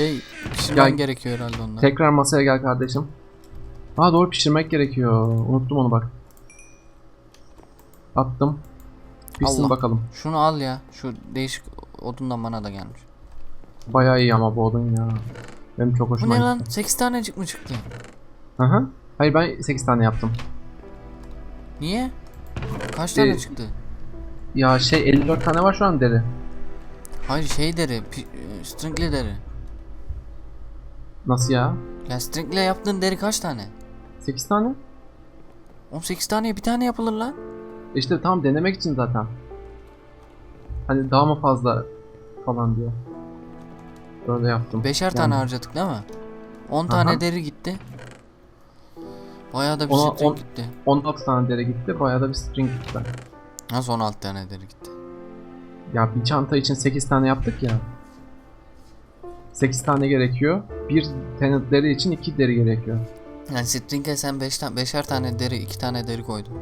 şey pişirmen Gel. gerekiyor herhalde onları. Tekrar masaya gel kardeşim. Ha doğru pişirmek gerekiyor. Unuttum onu bak. Attım. Pişsin Allah. bakalım. Şunu al ya. Şu değişik odundan bana da gelmiş. Bayağı iyi ama bu odun ya. Benim çok Bu hoşuma ne lan? gitti. 8 tanecik mi çıktı? Hı hı. Hayır ben 8 tane yaptım. Niye? Kaç tane Ee, çıktı? Ya şey 54 tane var şu an deri. Hayır şey deri. pi- e, Stringli deri. Nasıl ya? Ya stringle yaptığın deri kaç tane? 8 tane? 18 taneye bir tane yapılır lan. İşte tam denemek için zaten. Hani daha mı fazla falan diye. Böyle yaptım. Beşer tane Yani. harcadık değil mi? 10 tane deri gitti. Bayağı da bir Ona- string on- gitti. 16 tane deri gitti. Bayağı da bir string gitti. Nasıl 16 tane deri gitti? Ya bir çanta için 8 tane yaptık ya. 8 tane gerekiyor. Bir tenet deri için 2 deri gerekiyor. Yani string'e sen 5 tane beşer tane deri, 2 tane deri koydun.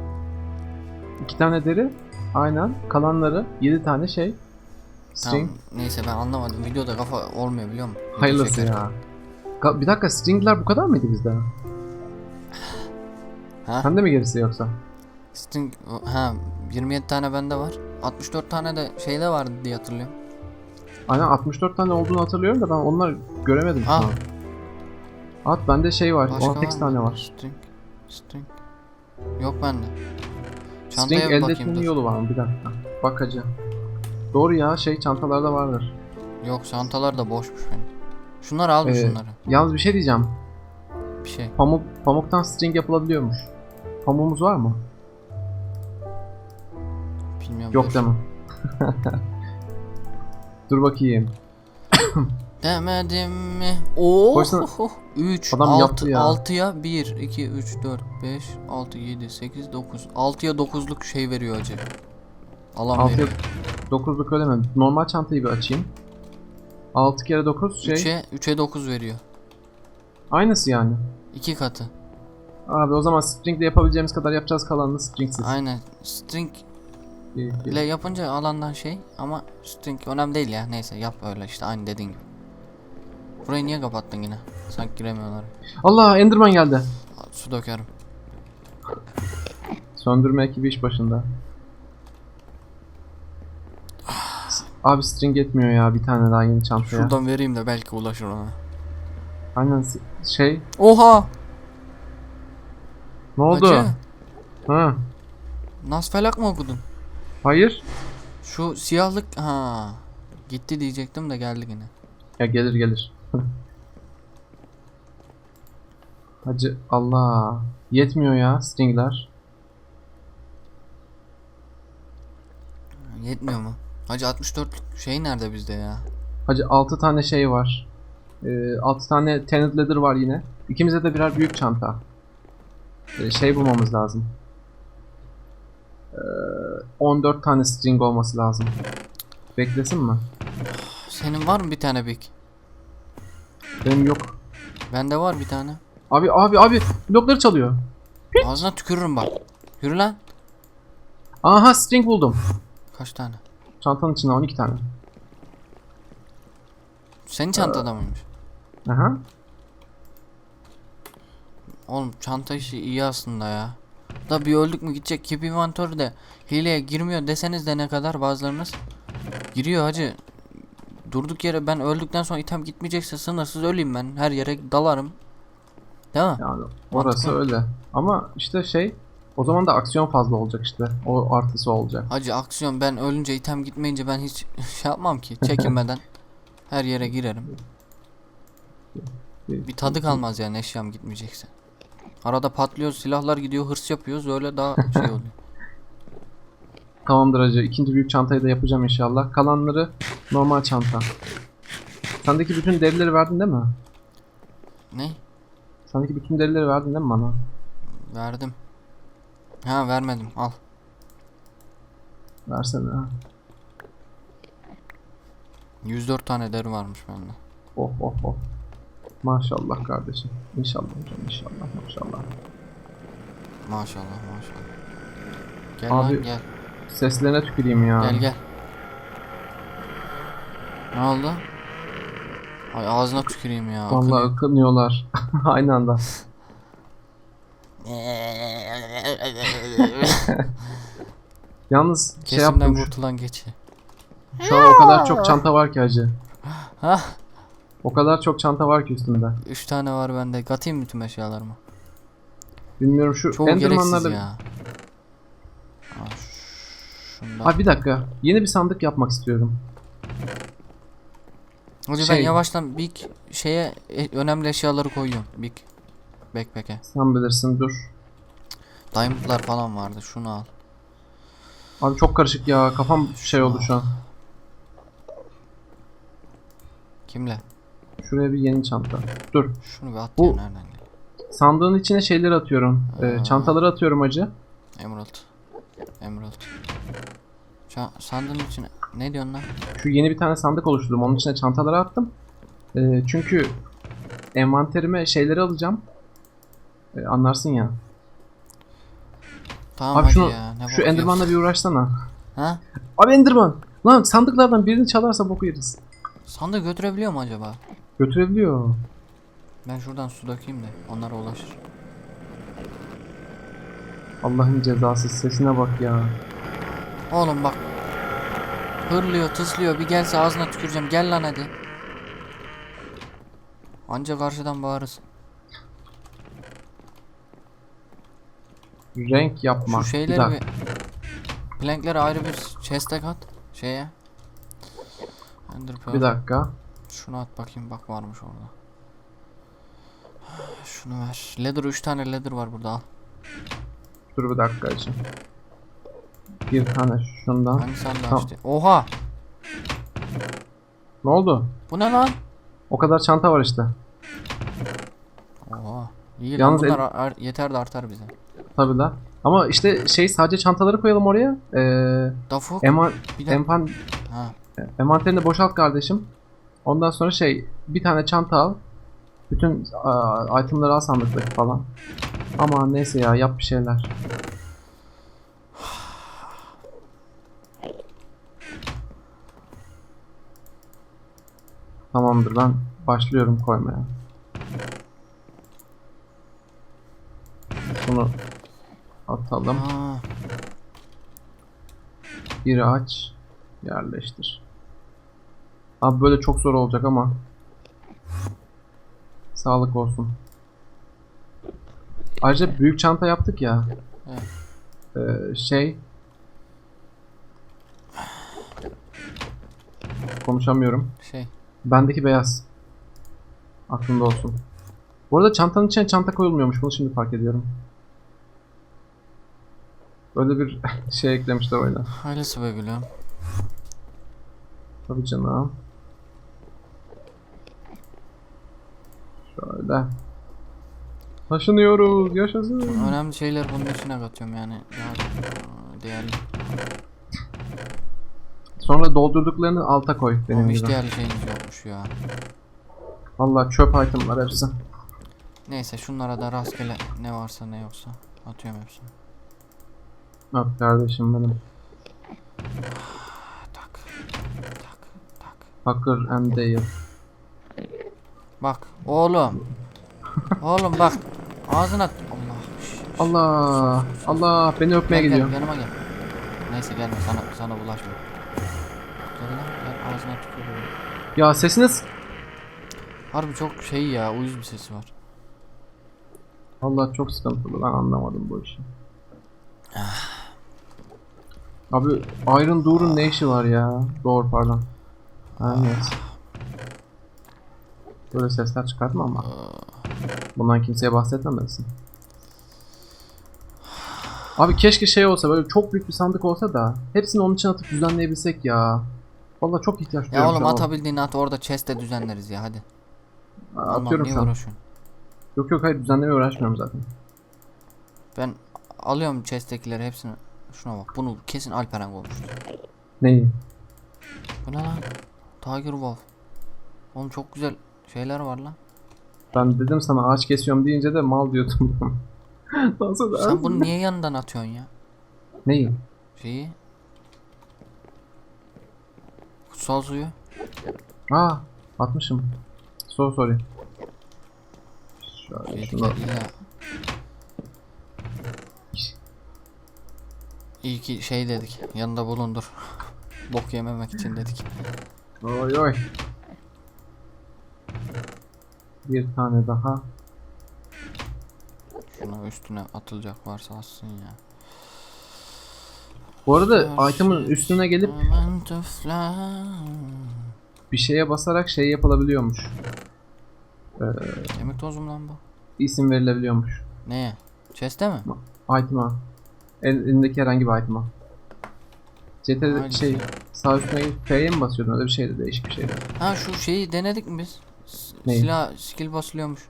2 tane deri. Aynen. Kalanları 7 tane şey. String. Tamam, neyse ben anlamadım. Videoda kafa olmuyor biliyor musun? Hayırlısı ya. Ka- bir dakika stringler bu kadar mıydı bizde? Ha? Sende mi gerisi yoksa? String ha 27 tane bende var. 64 tane de şeyde vardı diye hatırlıyorum. Aynen 64 tane olduğunu hatırlıyorum da ben onlar göremedim şu Ah. an. At bende şey var. Başka 18 mı? tane var. String. String. Yok bende. String Çantaya bir elde bakayım etmenin dur. yolu var mı? Bir dakika. Bak hacı. Doğru ya şey çantalarda vardır. Yok çantalar da boşmuş benim. Şunları al Ee, şunları. Yalnız bir şey diyeceğim. Bir şey. Pamuk pamuktan string yapılabiliyormuş. Pamuğumuz var mı? Bilmiyorum. Yok dur. demem. Dur bakayım. Demedim mi? Oo. Boşuna- 3 Adam 6 yaptı ya. 6'ya 1 2 3 4 5 6 7 8 9 6'ya 9'luk şey veriyor acı. Alan 6'ya veriyor. 9'luk öyle mi? Normal çantayı bir açayım. 6 kere 9 şey. 3'e 3'e 9 veriyor. Aynısı yani. 2 katı. Abi o zaman stringle yapabileceğimiz kadar yapacağız kalanını stringsiz. Aynen. String ile yapınca alandan şey ama string önemli değil ya. Neyse yap öyle işte aynı dediğin gibi. Burayı niye kapattın yine? Sanki giremiyorlar. Allah Enderman geldi. Su dökerim. Söndürme ekibi iş başında. Abi string yetmiyor ya bir tane daha yeni çantaya. Şuradan vereyim de belki ulaşır ona. Aynen şey Oha! ne oldu? Hacı, Ha Nas felak mı okudun? hayır. Şu siyahlık ha gitti diyecektim de geldi yine. Ya gelir gelir. Hacı Allah yetmiyor ya stringler. Yetmiyor mu? Hacı 64 şey nerede bizde ya? Hacı 6 tane şey var. Ee, 6 tane tenet leather var yine. İkimize de birer büyük çanta. Ee, şey bulmamız lazım. Ee, 14 tane string olması lazım. Beklesin mi? Senin var mı bir tane big? Benim yok. Bende var bir tane. Abi abi abi blokları çalıyor. Ağzına tükürürüm bak. Yürü lan. Aha string buldum. Kaç tane? Çantanın içinde 12 tane. Senin çantada mıymış? Aha. Oğlum çanta işi iyi aslında ya. Da bir öldük mü gidecek keep inventörü de hileye girmiyor deseniz de ne kadar bazılarınız giriyor hacı. Durduk yere ben öldükten sonra item gitmeyecekse sınırsız öleyim ben. Her yere dalarım. Değil mi? Yani orası Mantıklı. öyle. Ama işte şey o zaman da aksiyon fazla olacak işte. O artısı olacak. Hacı aksiyon ben ölünce item gitmeyince ben hiç şey yapmam ki çekinmeden her yere girerim. Bir tadı kalmaz yani eşyam gitmeyecekse. Arada patlıyor silahlar gidiyor hırs yapıyoruz öyle daha şey oluyor. Tamamdır hacı. İkinci büyük çantayı da yapacağım inşallah. Kalanları normal çanta. Sendeki bütün derileri verdin değil mi? Ne? Sendeki bütün derileri verdin değil mi bana? Verdim. Ha vermedim al. Versene. 104 tane deri varmış bende. Oh oh oh. Maşallah kardeşim. İnşallah hocam inşallah maşallah. Maşallah maşallah. Gel Abi, lan gel. Seslerine tüküreyim ya. Gel gel. Ne oldu? Ay ağzına tüküreyim ya. Vallahi ıkınıyorlar. Aynı anda. Yalnız şey Kesimden yaptım. şu- kurtulan geçi. Şu an o kadar çok çanta var ki hacı. Hah. O kadar çok çanta var ki üstümde. 3 tane var bende. Katayım bütün eşyalarımı. Bilmiyorum şu Çoğu gereksiz ya. Şundan. Abi bir dakika. Yeni bir sandık yapmak istiyorum. Hadi ben şey- yavaştan big şeye e, önemli eşyaları koyuyorum. Big backpack'e. Sen bilirsin dur. Diamond'lar falan vardı. Şunu al. Abi çok karışık ya. Kafam şey oldu şu an. Kimle? Şuraya bir yeni çanta. Dur. Şunu bir at Bu- nereden geliyor? Sandığın içine şeyleri atıyorum. Ee, çantaları atıyorum hacı. Emerald. Emerald. Ça sandığın içine ne diyorsun lan? Şu yeni bir tane sandık oluşturdum. Onun içine çantaları attım. Ee, çünkü envanterime şeyleri alacağım. Ee, anlarsın ya. Tamam Abi hadi şunu ya. Ne şu Enderman'la bir uğraşsana. Ha? Abi Enderman. Lan sandıklardan birini çalarsa boku yeriz. Sandığı götürebiliyor mu acaba? Götürebiliyor. Ben şuradan su dökeyim de onlara ulaşır. Allah'ın cezası sesine bak ya. Oğlum bak. Hırlıyor, tıslıyor. Bir gelse ağzına tüküreceğim. Gel lan hadi. Anca karşıdan bağırırsın. Renk yapmak. Şu şeyleri bir... Plankleri ayrı bir chest'e kat. Şeye. Ender. Bir dakika. Şunu at bakayım bak varmış orada. Şunu ver. Leather 3 tane leather var burada al. Dur bir dakika için. Bir tane şundan. Hangi sandığı Tamam. açtı? Oha! Ne oldu? Bu ne lan? O kadar çanta var işte. Oha. İyi Yalnız lan el- bunlar ar- ar- yeter de artar bize. Tabi la. Ama işte şey sadece çantaları koyalım oraya. Ee, Dafuk. eman, bir de empan, ha. envanterini boşalt kardeşim. Ondan sonra şey bir tane çanta al. Bütün aa, itemleri al sandıktaki falan. Ama neyse ya yap bir şeyler. Tamamdır ben başlıyorum koymaya. Bunu atalım. Biri aç. Yerleştir. Abi böyle çok zor olacak ama. Sağlık olsun. Ayrıca büyük çanta yaptık ya. Ee, şey. Konuşamıyorum. şey. Bendeki beyaz. Aklında olsun. Bu arada çantanın içine çanta koyulmuyormuş. Bunu şimdi fark ediyorum. Böyle bir şey eklemişler oyuna. Öylesi be gülüm. Tabii canım. Şöyle. Taşınıyoruz. Yaşasın. Önemli şeyler bunun içine katıyorum yani. Daha aa, değerli. Sonra doldurduklarını alta koy benim Oğlum hiç gibi. değerli şeyimiz yokmuş ya. Valla çöp itemlar hepsi. Neyse şunlara da rastgele ne varsa ne yoksa atıyorum hepsini. Bak kardeşim benim. Tak. Tak. Tak. Hacker and Dale. Bak oğlum. oğlum bak. Ağzına Allah. Şş, Allah. Allah beni öpmeye Gel, gidiyor. Gel, yanıma gel. Neyse gelme sana sana bulaşma. Lan gel ağzına tükürüyorum. Ya sesiniz. Harbi çok şey ya uyuz bir sesi var. Allah çok sıkıntılı. Ben anlamadım bu işi. Abi Iron Door'un ne işi var ya? Doğru pardon. Ha, neyse. Böyle sesler çıkartma ama. Bundan kimseye bahsetmemelisin. Abi keşke şey olsa böyle çok büyük bir sandık olsa da hepsini onun için atıp düzenleyebilsek ya. Vallahi çok ihtiyaç Ya duyuyorum oğlum şu an. atabildiğini at orada chest'e düzenleriz ya hadi. Aman Atıyorum şu an. Yok yok hayır düzenlemeye uğraşmıyorum zaten. Ben alıyorum chest'tekileri hepsini Şuna bak. Bunu kesin Alperen koymuştu. Neyi? Bu ne lan? Tiger Wolf. Oğlum çok güzel şeyler var lan. Ben dedim sana ağaç kesiyorum deyince de mal diyordum. Sen bunu niye yanından atıyorsun ya? Neyi? Şeyi. Kutsal suyu. Aa atmışım. Soru sorayım. Şöyle. İyi ki şey dedik. Yanında bulundur. Bok yememek için dedik. Oy oy. Bir tane daha. Şuna üstüne atılacak varsa atsın ya. Bu arada item'ın üstüne gelip bir şeye basarak şey yapılabiliyormuş. Ee, Kemik tozu mu lan bu? isim verilebiliyormuş. Neye? Chest'e mi? Item'a. El, elindeki herhangi bir item'a. CTR'de Hangisi? şey sağ üstüne F'ye mi basıyordun öyle bir şeydi değişik bir şeydi. Ha şu şeyi denedik mi biz? S- Neyi? Silah skill basılıyormuş.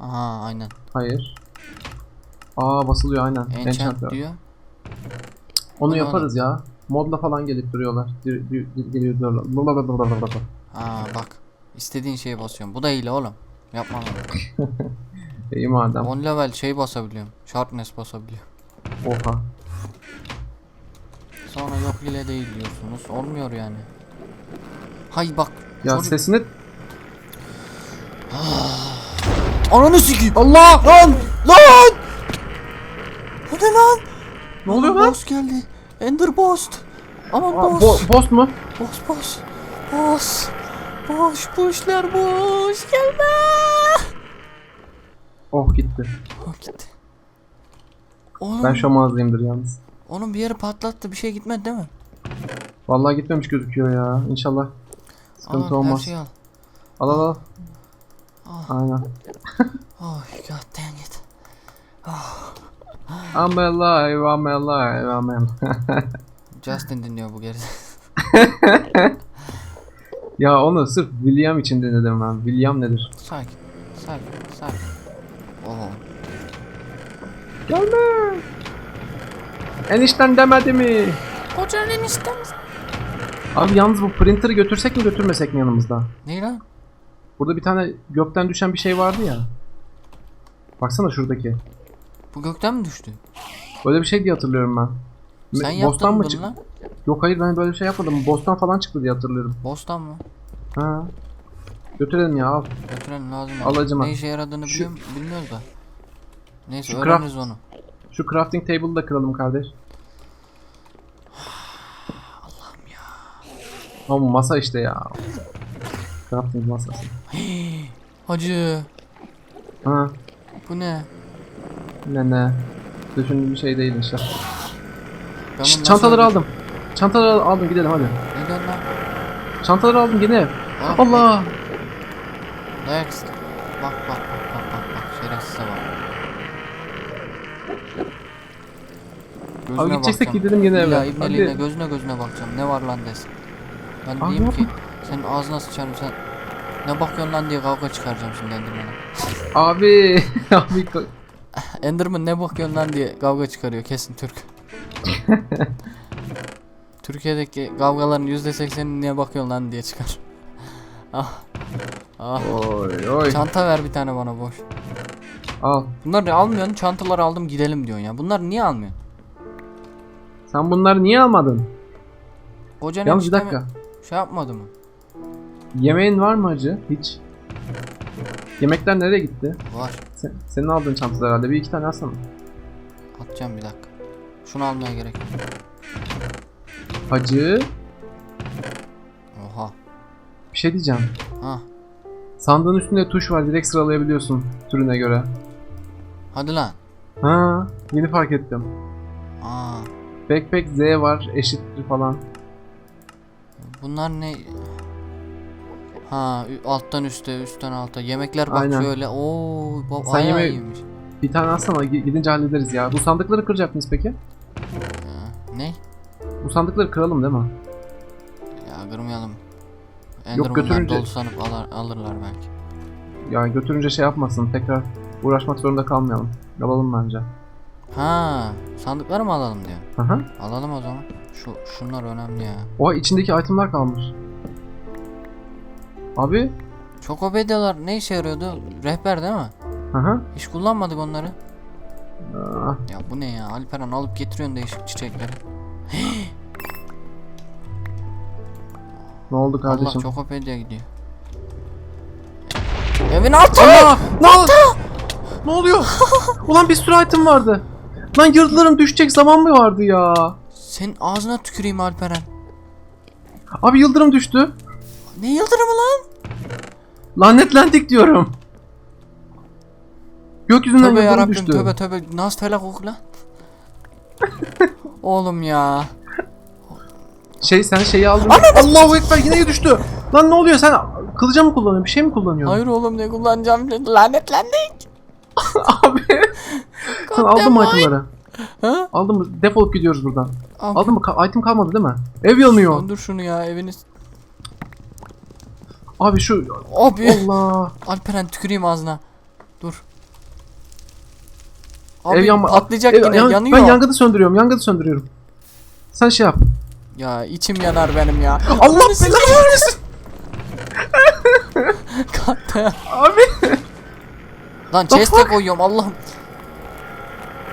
Aha aynen. Hayır. Aa basılıyor aynen. Enchant, Enchant diyor. Onu yaparız ya. Modla falan gelip duruyorlar. Geliyor. Ha bak. İstediğin şeye basıyorum. Bu da hile oğlum. Yapma lan. İyi madem. 10 level şey basabiliyorum. Sharpness basabiliyorum. Oha. Sonra yok hile değil diyorsunuz. Olmuyor yani. Hay bak. Ya çocuk- sesini Ananı sikeyim. Allah! Lan! Lan! Bu ne lan? Ne oluyor lan? Boss geldi. Ender Boss. Aman Aa, boss. bo- boss mu? boss boss. Boss. Boş bu işler boş. Gelme. Oh gitti. Oh gitti. Oğlum, Ben şu mağazayımdır yalnız. onun bir yeri patlattı. Bir şey gitmedi değil mi? Vallahi gitmemiş gözüküyor ya. İnşallah sıkıntı Her olmaz. şeyi al. Al al al. Ah. Aynen. Oh god dang it. I'm alive, I'm alive, I'm alive. Justin dinliyor bu geri. ya onu sırf William için denedim ben. William nedir? sakin. Sakin. Sakin. Oh. Gelme. Enişten demedi mi? Kocanın istemez. Abi yalnız bu printer'ı götürsek mi götürmesek mi yanımızda? Ne lan? Burada bir tane gökten düşen bir şey vardı ya. Baksana şuradaki. Bu gökten mi düştü? Böyle bir şey diye hatırlıyorum ben. Me- Sen yaptın Bostan mı çıktı? Yok hayır ben böyle bir şey yapmadım. Bostan falan çıktı diye hatırlıyorum. Bostan mı? Ha. Götürelim ya al. Götürelim lazım. Al acıma. Ne işe yaradığını Şu- biliyorum, bilmiyoruz da. Neyse Şu öğreniriz onu. Şu crafting table'ı da kıralım kardeş. Allah'ım ya. Ama masa işte ya. Crafting masası. Hacı. Ha. Bu ne? Ne ne. Düşündüğüm bir şey değil işte. Ben Şşt, çantaları aldım. Çantaları aldım gidelim hadi. Ne diyorsun lan? Çantaları aldım yine. Oğlum, Allah. Dayak iste. Bak bak bak bak bak bak şerefsize bak. Gözüne Abi gideceksek bakacağım. gidelim yine İlla eve. ibneliğine Hadi. gözüne gözüne bakacağım. Ne var lan desin. Ben Abi diyeyim ki yapma. senin ağzına sıçarım sen. Ne bakıyorsun lan diye kavga çıkaracağım şimdi Enderman'a. Abi. Abi. Enderman ne bakıyorsun lan diye kavga çıkarıyor kesin Türk. Türkiye'deki kavgaların %80'ini niye bakıyorsun lan diye çıkar. ah. Ah. Oy oy. Çanta ver bir tane bana boş. Al. Bunları almıyorsun, çantaları aldım gidelim diyorsun ya. Bunları niye almıyorsun? Sen bunları niye almadın? Kocan Yalnız bir dakika. Şey yapmadı mı? Yemeğin var mı acı? Hiç. Yemekler nereye gitti? Var. Sen, senin aldığın çantalar herhalde. Bir iki tane alsana. Atacağım bir dakika. Şunu almaya gerek yok. Hacı. Oha. Bir şey diyeceğim. Ha. Sandığın üstünde tuş var. Direkt sıralayabiliyorsun türüne göre. Hadi lan. Ha, yeni fark ettim. Aa. Backpack Z var, eşittir falan. Bunlar ne? Ha, alttan üste, üstten alta. Yemekler bak Aynen. şöyle. Oo, bak Sen yemeği- iyiymiş. Bir tane alsana, gi- gidince hallederiz ya. Bu sandıkları kıracak mıyız peki? Ha, ne? Bu sandıkları kıralım değil mi? Ya kırmayalım. Yok, Enderman'lar götürünce- dolu sanıp alır, alırlar belki. Yani götürünce şey yapmasın, tekrar uğraşmak zorunda kalmayalım. Alalım bence. Ha, sandıkları mı alalım diyor. Hı hı. Alalım o zaman. Şu şunlar önemli ya. Oha içindeki itemler kalmış. Abi. Çokobedyalar ne işe yarıyordu? Rehber değil mi? Hı hı. Hiç kullanmadık onları. Aa, Ya bu ne ya? Alperen alıp getiriyorsun değişik çiçekleri. ne oldu Allah kardeşim? Çokopedya gidiyor. Evin altı! Allah! Ne oldu? ne oluyor? Ulan bir sürü item vardı. Lan yıldırım düşecek zaman mı vardı ya? Senin ağzına tüküreyim Alperen. Abi yıldırım düştü. Ne yıldırımı lan? Lanetlendik diyorum. Gökyüzünden Tövbe yıldırım yarabbim düştü. tövbe tövbe. Nas felak oku lan. Oğlum ya. Şey sen şeyi aldın. Allahu ekber yine düştü. Lan ne oluyor sen kılıca mı kullanıyorsun? Bir şey mi kullanıyorsun? Hayır oğlum ne kullanacağım? Lanetlendik. Abi. sen aldın mı itemları? Ha? Aldın mı? Defolup gidiyoruz buradan. Abi, Aldın mı? Ka- item kalmadı değil mi? Ev yanıyor. Söndür şunu ya eviniz. Abi şu Abi. Allah. Alperen tüküreyim ağzına. Dur. Abi ev yanma. patlayacak Ev- yine yan- yanıyor. Ben yangını söndürüyorum. Yangını söndürüyorum. Sen şey yap. Ya içim yanar benim ya. Allah belanı vermesin. Kalktı. Abi. Lan chest'e koyuyorum Allah'ım.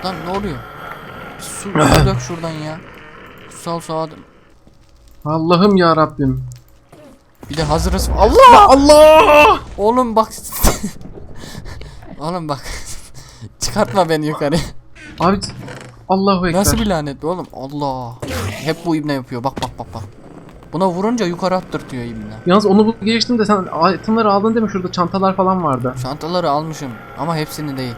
Lan ne oluyor? Su dök şuradan ya. Sal sağa. Allah'ım ya Rabbim. Bir de hazırız. Allah! Allah! Oğlum bak. Oğlum bak. Çıkartma beni yukarı. Abi Allahu ekber. Nasıl bir lanet be oğlum? Allah. Hep bu ibne yapıyor. Bak bak bak bak. Buna vurunca yukarı attırtıyor ibne. Yalnız onu bu geçtim de sen itemleri aldın değil mi? Şurada çantalar falan vardı. Çantaları almışım ama hepsini değil.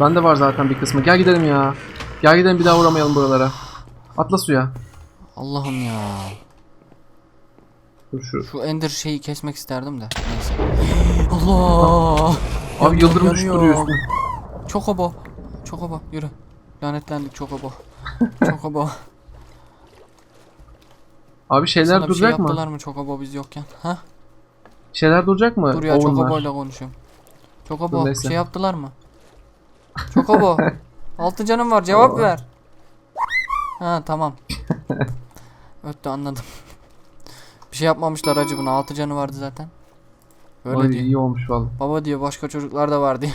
Bende var zaten bir kısmı. Gel gidelim ya. Gel gidelim bir daha uğramayalım buralara. Atla suya. Allah'ım ya. Dur şu. Şu ender şeyi kesmek isterdim de. Neyse. Allah. Abi yıldırım düştü yanıyor. duruyor üstüne. Çokobo. Çokobo yürü. Lanetlendik Çokobo. Çokobo. Abi şeyler Sana şey duracak mı? yaptılar mı Çokobo biz yokken? Ha? Şeyler duracak mı? Dur ya Oven'lar. Çokobo'yla konuşuyorum. Çokobo şey yaptılar mı? Çokobo. Altı canım var cevap ver. Ha tamam. Öttü anladım. Bir şey yapmamışlar acı buna. Altı canı vardı zaten. Öyle Ay, diyor. iyi olmuş valla. Baba diyor başka çocuklar da var diyor.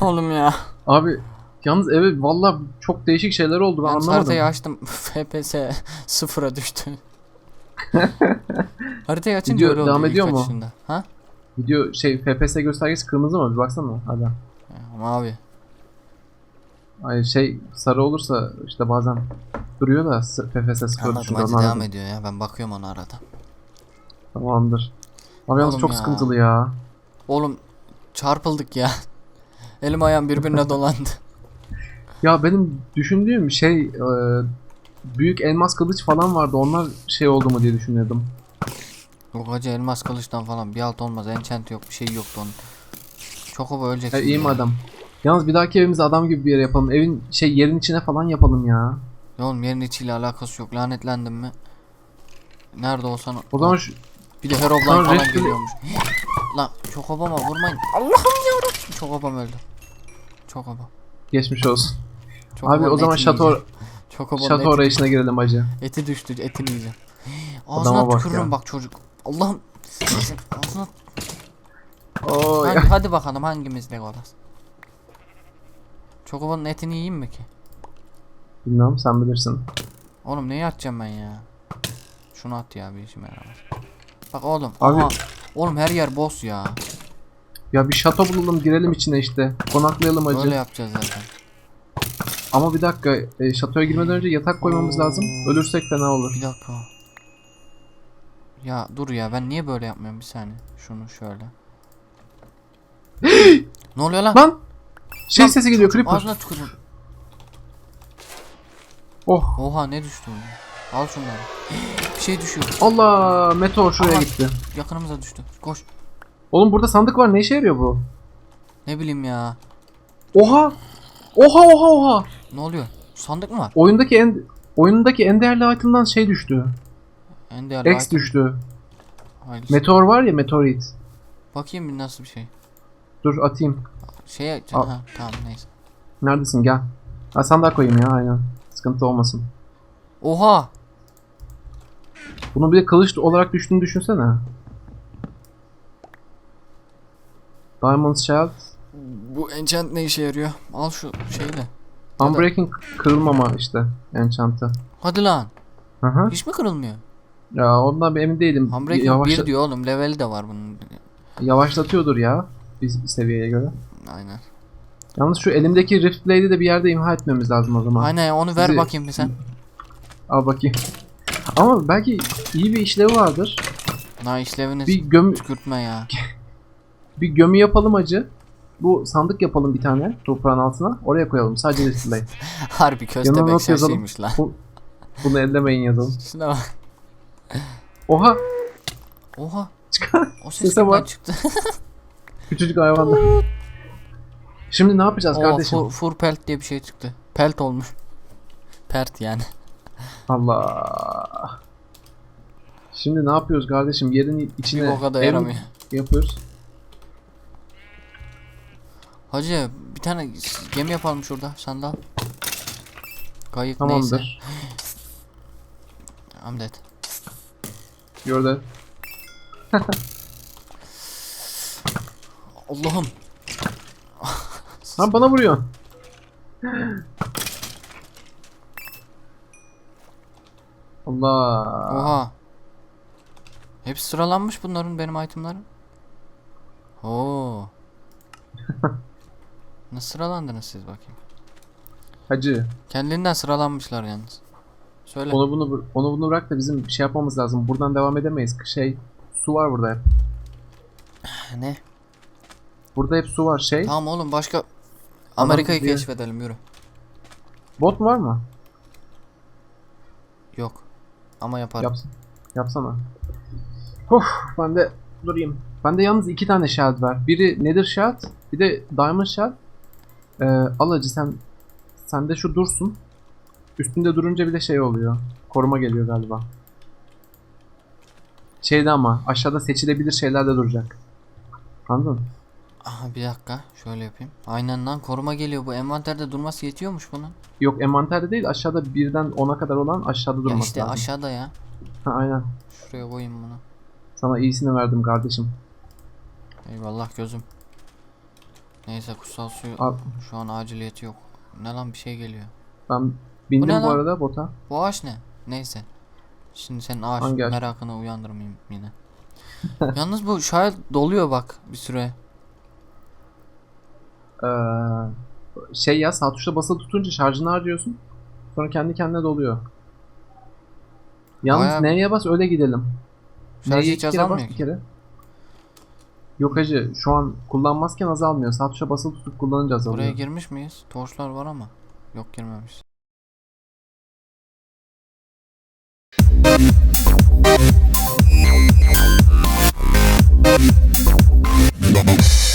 Oğlum ya. Abi yalnız eve valla çok değişik şeyler oldu ben Ben anlamadım. haritayı açtım. FPS sıfıra düştü. haritayı açınca Video öyle oldu devam ediyor mu? açışında. Ha? Video şey FPS göstergesi kırmızı mı? Bir baksana. Hadi. Mavi. Ay şey sarı olursa işte bazen duruyor da s- FPS sıfır Anladım hadi devam anladım. ediyor ya. Ben bakıyorum ona arada. Tamamdır. Abi yalnız Oğlum çok ya. sıkıntılı ya. Oğlum çarpıldık ya. Elim ayağım birbirine dolandı. Ya benim düşündüğüm şey e, büyük elmas kılıç falan vardı. Onlar şey oldu mu diye düşünüyordum. Yok hacı elmas kılıçtan falan bir alt olmaz. Enchant yok bir şey yoktu onun. Çokobo ölecek. Ya şimdi iyi madem. Yalnız bir dahaki evimizi adam gibi bir yere yapalım. Evin şey yerin içine falan yapalım ya. Ya oğlum yerin içiyle alakası yok. Lanetlendim mi? Nerede olsan O zaman şu bir de Herobrine falan Bull- geliyormuş. Lan Çokobama vurmayın. Allah'ım yarabbim. Çokobam öldü. Çokobo. geçmiş olsun. Çokobo'nun Abi o zaman etini şato yiyeceğim. Çokobo'nun şato eti, arayışına girelim acı. eti düştü. Etini yiyeceğim. Adama Ağzına bak tükürürüm ya. bak çocuk. Allah'ım. Ağzına Oo Hadi, ya. hadi bakalım hangimiz Legolas? Çokobonun etini yiyeyim mi ki? Bilmiyorum sen bilirsin. Oğlum neyi atacağım ben ya? Şunu at ya bir işime yaramaz. Bak oğlum. Abi- Aha. Oğlum her yer boss ya. Ya bir şato bulalım girelim içine işte. Konaklayalım acı. Böyle yapacağız zaten. Ama bir dakika e, şatoya girmeden önce yatak koymamız lazım. Ölürsek fena olur. Bir dakika. Ya dur ya ben niye böyle yapmıyorum bir saniye. Şunu şöyle. ne oluyor lan? Lan! Şey sesi geliyor creeper. Ağzına tükürün. Oh Oha ne düştü oğlum? Al şunları. bir şey düşüyor. Allah meteor şuraya Aman. gitti. Yakınımıza düştü. Koş. Oğlum burada sandık var ne işe yarıyor bu? Ne bileyim ya. Oha! Oha oha oha! Ne oluyor? Sandık mı var? Oyundaki en oyundaki en değerli item'dan şey düştü. En değerli X item. düştü. Hayır. Meteor var ya meteorit. Bakayım bir nasıl bir şey. Dur atayım. Şeye Al. ha tamam neyse. Neredesin gel. Ha sandığa koyayım ya aynen. Sıkıntı olmasın. Oha! Bunun bir de kılıç olarak düştüğünü düşünsene. Diamond Shield. Bu enchant ne işe yarıyor? Al şu şeyi de. Unbreaking kırılmama işte enchant'ı. Hadi lan. Hı hı. Hiç mi kırılmıyor? Ya ondan bir emin değilim. Unbreaking Yavaşla- 1 diyor oğlum. Leveli de var bunun. Yavaşlatıyordur ya. Biz seviyeye göre. Aynen. Yalnız şu elimdeki Rift Blade'i de bir yerde imha etmemiz lazım o zaman. Aynen onu ver Sizi- bakayım bir sen. Al bakayım. Ama belki iyi bir işlevi vardır. Na işlevini Bir göm tükürtme ya. bir gömü yapalım acı. Bu sandık yapalım bir tane toprağın altına. Oraya koyalım sadece Rift Blade. Harbi köstebek şaşıymış lan. Bu, bunu ellemeyin yazalım. Şuna bak. Oha! Oha. Çıkar. O ses bak. çıktı? Küçücük hayvanlar. Şimdi ne yapacağız Oo, kardeşim? fur, fur pelt diye bir şey çıktı. Pelt olmuş. Pert yani. Allah. Şimdi ne yapıyoruz kardeşim? Yerin Bir içine boka da ev yaramıyor. yapıyoruz. Hacı bir tane gemi yapalım şurada sandal. Kayık neyse. Tamamdır. I'm dead. Gördü. Allah'ım. Ha bana vuruyor. Allah. Oha. Hepsi sıralanmış bunların benim itemlerim. Oo. Nasıl sıralandınız siz bakayım? Hacı. Kendiliğinden sıralanmışlar yalnız. Söyle. Onu bunu onu bunu bırak da bizim şey yapmamız lazım. Buradan devam edemeyiz. Şey su var burada hep. Ne? Burada hep su var şey. Tamam oğlum başka Amerika'yı diyor. keşfedelim yürü. Bot var mı? Yok. Ama yaparım. Yapsın. Yapsana. Of ben de durayım. Bende yalnız iki tane shard var. Biri Nether shard, bir de Diamond shard. Ee, al acı sen sende şu dursun. Üstünde durunca bir de şey oluyor. Koruma geliyor galiba. Şeyde ama aşağıda seçilebilir şeyler de duracak. Anladın? mı? Aha bir dakika şöyle yapayım. Aynen lan koruma geliyor bu envanterde durması yetiyormuş bunun. Yok envanterde değil aşağıda birden 10'a kadar olan aşağıda Ya durması işte lazım. aşağıda ya. Ha, aynen. Şuraya koyayım bunu. Sana iyisini verdim kardeşim. Eyvallah gözüm. Neyse kutsal suyu Al. şu an aciliyeti yok. Ne lan bir şey geliyor. Ben bindim bu, lan? arada bota. Bu ağaç ne? Neyse. Şimdi senin ağaç Hangi ağaç? merakını uyandırmayayım yine. Yalnız bu şayet doluyor bak bir süre. Ee, şey ya sağ tuşla basılı tutunca şarjını harcıyorsun. Sonra kendi kendine doluyor. Yalnız Bayağı... neye bas öyle gidelim. Şarj hiç azalmıyor bas. Bir kere. Yok hacı şu an kullanmazken azalmıyor. Sağ tuşa basılı tutup kullanınca azalıyor. Buraya girmiş miyiz? Torçlar var ama. Yok girmemiş. Thank